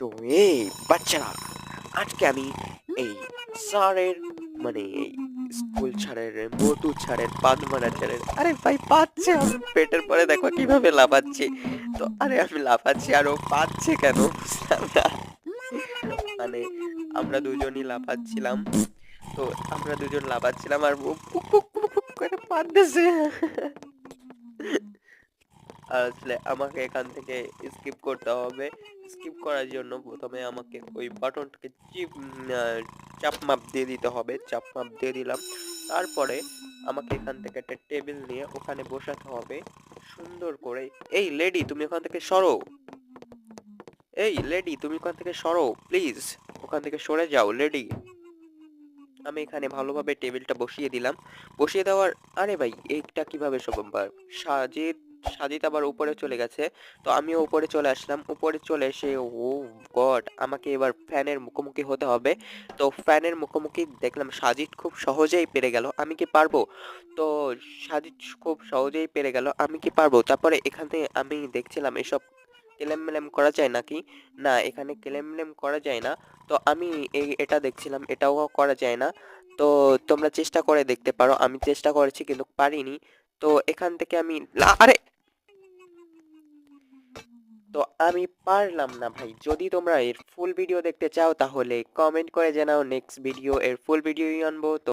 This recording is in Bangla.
তো এই বাচ্চারা আজকে আমি এই স্যারের মানে এই স্কুল ছাড়ের মোটু ছাড়ের পাদ মারা ছাড়ের, আরে ভাই পাচ্ছে আমি পেটের পরে দেখো কীভাবে লাফাচ্ছি। তো আরে আমি লাফাচ্ছি আর ও পাচ্ছে কেন? মানে আমরা দুজনই লাফাচ্ছিলাম। তো আমরা দুজন লাফাচ্ছিলাম আর ও পুক পুক করে পারতেছে। আসলে আমাকে এখান থেকে স্কিপ করতে হবে। স্কিপ করার জন্য প্রথমে আমাকে ওই বাটনটাকে চিপ চাপ মাপ দিয়ে দিতে হবে চাপ মাপ দিয়ে দিলাম। তারপরে আমাকে এখান থেকে একটা টেবিল নিয়ে ওখানে বসাতে হবে। সুন্দর করে, এই লেডি তুমি ওখান থেকে সরো। এই লেডি তুমি ওখান থেকে সরো প্লিজ ওখান থেকে সরে যাও লেডি আমি এখানে ভালোভাবে টেবিলটা বসিয়ে দিলাম। বসিয়ে দেওয়ার, আরে ভাই, এইটা কীভাবে সম্ভব? সাজিদ সাজিদ আবার উপরে চলে গেছে। তো আমিও উপরে চলে আসলাম। উপরে চলে এসে, ও গড, আমাকে এবার ফ্যানের মুখোমুখি হতে হবে। তো ফ্যানের মুখোমুখি দেখলাম সাজিদ খুব সহজেই পেরে গেল। আমি কি পারব? তো সাজিদ খুব সহজেই পেরে গেল। আমি কি পারব? তারপরে এখানে আমি দেখছিলাম, এসব কেলেম মেলেম করা যায় নাকি? না, এখানে কেলেম মেলেম করা যায় না। তো আমি এই এটা দেখছিলাম, এটাও করা যায় না। তো তোমরা চেষ্টা করে দেখতে পারো। আমি চেষ্টা করেছি কিন্তু পারিনি। তো এখান থেকে আমি আরে! তো আমি পারলাম না ভাই। যদি তোমরা এর ফুল ভিডিও দেখতে চাও, তাহলে কমেন্ট করে জানাও। নেক্সট ভিডিও এর ফুল ভিডিও আনব। তো